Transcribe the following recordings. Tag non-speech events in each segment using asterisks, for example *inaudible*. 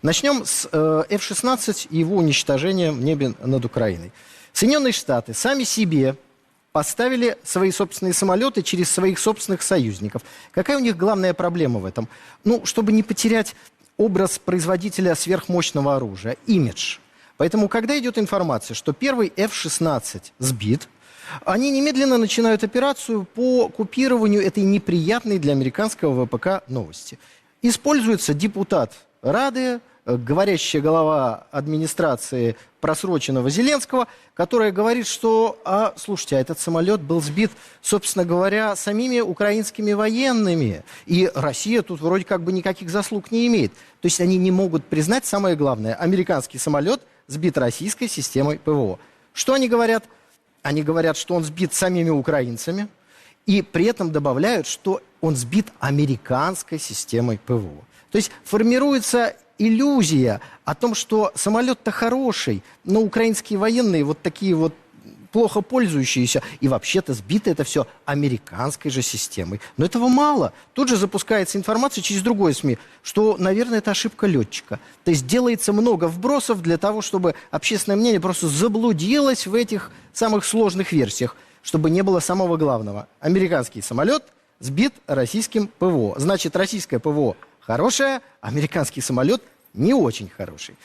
Начнем с э, F-16 и его уничтожения в небе над Украиной. Соединенные Штаты сами себе поставили свои собственные самолеты через своих собственных союзников. Какая у них главная проблема в этом? Ну, чтобы не потерять образ производителя сверхмощного оружия, имидж. Поэтому, когда идет информация, что первый F-16 сбит, они немедленно начинают операцию по купированию этой неприятной для американского ВПК новости. Используется депутат Рады, э, говорящая голова администрации просроченного Зеленского, которая говорит, что, а, слушайте, а этот самолет был сбит, собственно говоря, самими украинскими военными, и Россия тут вроде как бы никаких заслуг не имеет. То есть они не могут признать самое главное, американский самолет сбит российской системой ПВО. Что они говорят? Они говорят, что он сбит самими украинцами, и при этом добавляют, что он сбит американской системой ПВО. То есть формируется иллюзия о том, что самолет-то хороший, но украинские военные вот такие вот плохо пользующиеся, и вообще-то сбито это все американской же системой. Но этого мало. Тут же запускается информация через другое СМИ, что, наверное, это ошибка летчика. То есть делается много вбросов для того, чтобы общественное мнение просто заблудилось в этих самых сложных версиях, чтобы не было самого главного. Американский самолет сбит российским ПВО. Значит, российское ПВО хорошее, американский самолет не очень хороший.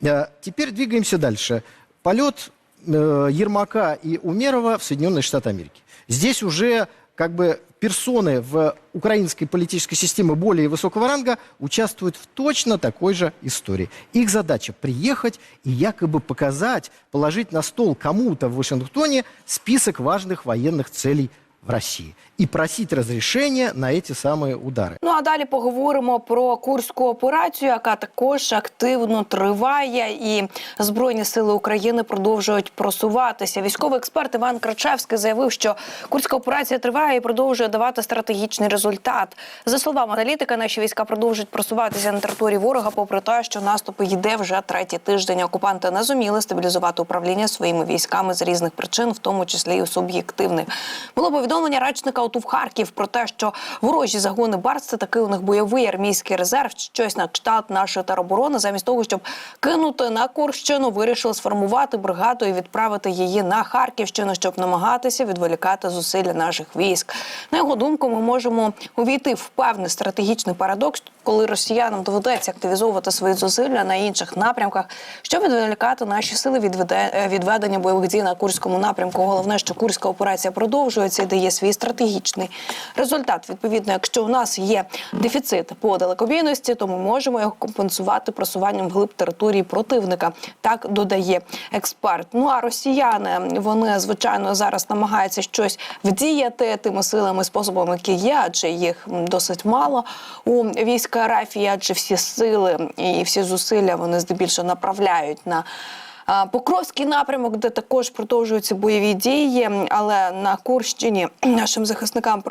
Э, Теперь двигаемся дальше. Полет э, Ермака и Умерова в Соединенные Штаты Америки. Здесь уже как бы персоны в украинской политической системе более высокого ранга участвуют в точно такой же истории. Их задача приехать и якобы показать, положить на стол кому-то в Вашингтоне список важных военных целей в России и просить разрешения на эти самые удары. Ну а далі поговоримо про курську операцію, яка також активно триває, і збройні сили України продовжують просуватися. Військовий експерт Іван Крачевський заявив, що курська операція триває і продовжує давати стратегічний результат. За словами аналітика, наші війська продовжують просуватися на території ворога, попри те, що наступ йде вже третій тиждень. Окупанти не зуміли стабілізувати управління своїми військами з різних причин, в тому числі і суб'єктивних. Було повідомлення речника ОТУ в Харків про те, що ворожі загони Барс це такий у них бойовий армійський резерв, щось на кшталт нашої тероборони, замість того, щоб кинути на Курщину, вирішили сформувати бригаду і відправити її на Харківщину, щоб намагатися відволікати зусилля наших військ. На його думку, ми можемо увійти в певний стратегічний парадокс, коли росіянам доведеться активізовувати свої зусилля на інших напрямках, щоб відволікати наші сили від е, відведення бойових дій на курському напрямку. Головне, що курська операція продовжується дає свій стратегічний результат. Відповідно, якщо у нас є дефіцит по далекобійності, то ми можемо його компенсувати просуванням вглиб території противника. Так додає експерт. Ну а росіяни вони звичайно зараз намагаються щось вдіяти тими силами, способами, які є, адже їх досить мало у війська Арафії, адже всі сили і всі зусилля вони здебільшого направляють на. Покровський напрямок, де також продовжуються бойові дії, але на Курщині *clears throat* нашим захисникам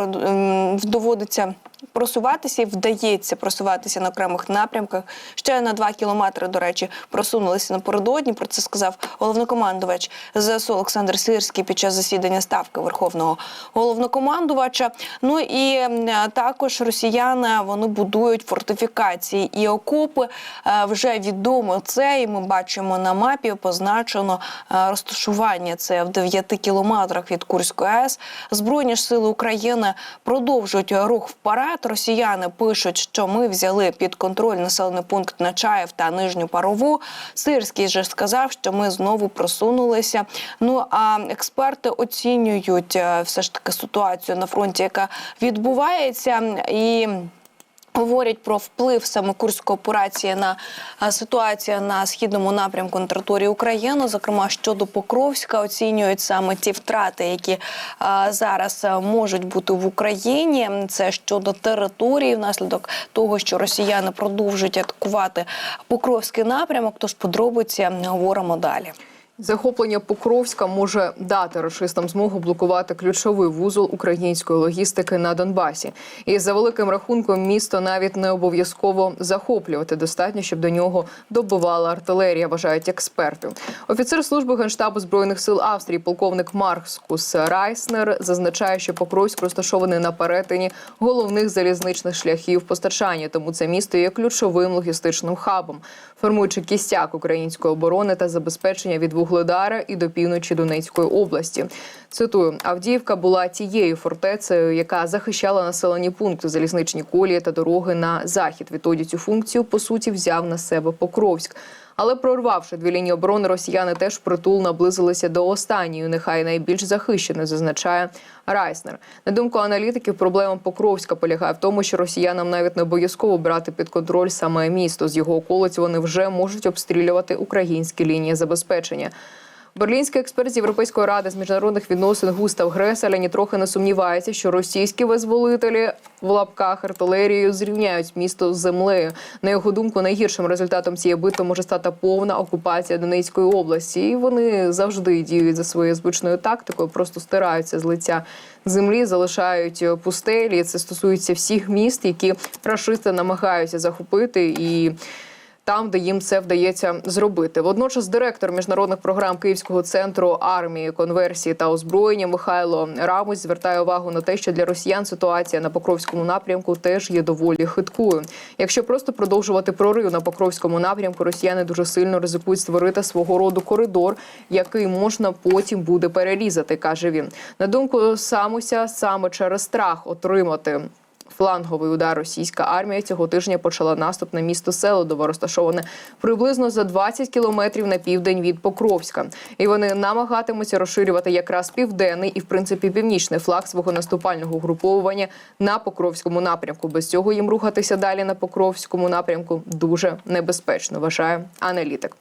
доводиться просуватися і вдається просуватися на окремих напрямках. Ще на два кілометри, до речі, просунулися напередодні. Про це сказав головнокомандувач ЗСУ Олександр Сирський під час засідання ставки Верховного головнокомандувача. Ну і також росіяни вони будують фортифікації і окопи. Е, Вже відомо це, і ми бачимо на мапі позначено е, розташування. Це в 9 кілометрах від Курської АЕС. Збройні ж сили України продовжують рух вперед. Росіяни пишуть, що ми взяли під контроль населений пункт Начаєв та Нижню Парову. Сирський же сказав, що ми знову просунулися. Ну а експерти оцінюють е, все ж таки ситуацію на фронті, яка відбувається, і. Говорять про вплив саме курської операції на ситуацію на східному напрямку на території України. Зокрема, щодо Покровська оцінюють саме ті втрати, які а, зараз можуть бути в Україні. Це щодо території, внаслідок того, що росіяни продовжують атакувати Покровський напрямок. Тож подробиці говоримо далі. Захоплення Покровська може дати рашистам змогу блокувати ключовий вузол української логістики на Донбасі. І за великим рахунком місто навіть не обов'язково захоплювати. Достатньо, щоб до нього добивала артилерія, вважають експерти. Офіцер служби генштабу збройних сил Австрії, полковник Маркскус Райснер, зазначає, що Покровськ розташований на перетині головних залізничних шляхів постачання, тому це місто є ключовим логістичним хабом, формуючи кістяк української оборони та забезпечення від Вугледара і до півночі Донецької області. Цитую: Авдіївка була тією фортецею, яка захищала населені пункти, залізничні колії та дороги на захід. Відтоді цю функцію по суті взяв на себе Покровськ. Але прорвавши дві лінії оборони, росіяни теж притул наблизилися до останньої, нехай найбільш захищено зазначає Райснер. На думку аналітиків, проблема Покровська полягає в тому, що росіянам навіть не обов'язково брати під контроль саме місто. З його околиць вони вже можуть обстрілювати українські лінії забезпечення. Берлінський експерт з Європейської ради з міжнародних відносин Густав Греселя нітрохи не сумнівається, що російські визволителі в лапках артилерією зрівняють місто з землею. На його думку, найгіршим результатом цієї битви може стати повна окупація Донецької області. І вони завжди діють за своєю звичною тактикою, просто стираються з лиця землі, залишають пустелі. Це стосується всіх міст, які рашисти намагаються захопити і там, де їм це вдається зробити. Водночас, директор міжнародних програм Київського центру армії, конверсії та озброєння Михайло Рамусь звертає увагу на те, що для росіян ситуація на Покровському напрямку теж є доволі хиткою. Якщо просто продовжувати прорив на Покровському напрямку, росіяни дуже сильно ризикують створити свого роду коридор, який можна потім буде перерізати, каже він. На думку Самуся, саме через страх отримати фланговий удар російська армія цього тижня почала наступ на місто Селодово, розташоване приблизно за 20 кілометрів на південь від Покровська. І вони намагатимуться розширювати якраз південний і, в принципі, північний флаг свого наступального угруповування на Покровському напрямку. Без цього їм рухатися далі на Покровському напрямку дуже небезпечно, вважає аналітик.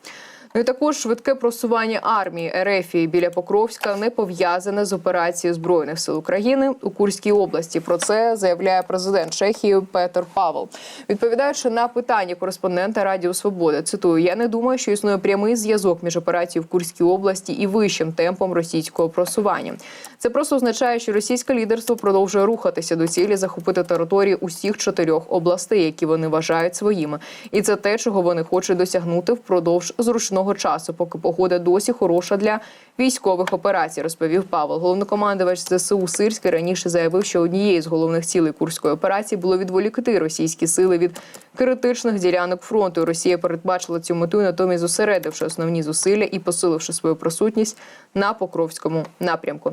Ну також швидке просування армії Ерефії біля Покровська не пов'язане з операцією збройних сил України у Курській області. Про це заявляє президент Чехії Петер Павел, відповідаючи на питання кореспондента Радіо Свобода. Цитую: я не думаю, що існує прямий зв'язок між операцією в Курській області і вищим темпом російського просування. Це просто означає, що російське лідерство продовжує рухатися до цілі захопити території усіх чотирьох областей, які вони вважають своїми, і це те, чого вони хочуть досягнути впродовж зручного часу, поки погода досі хороша для військових операцій, розповів Павел. Головнокомандувач ЗСУ Сирський раніше заявив, що однією з головних цілей курської операції було відволікти російські сили від критичних ділянок фронту. Росія передбачила цю мету, натомість зосередивши основні зусилля і посиливши свою присутність на Покровському напрямку.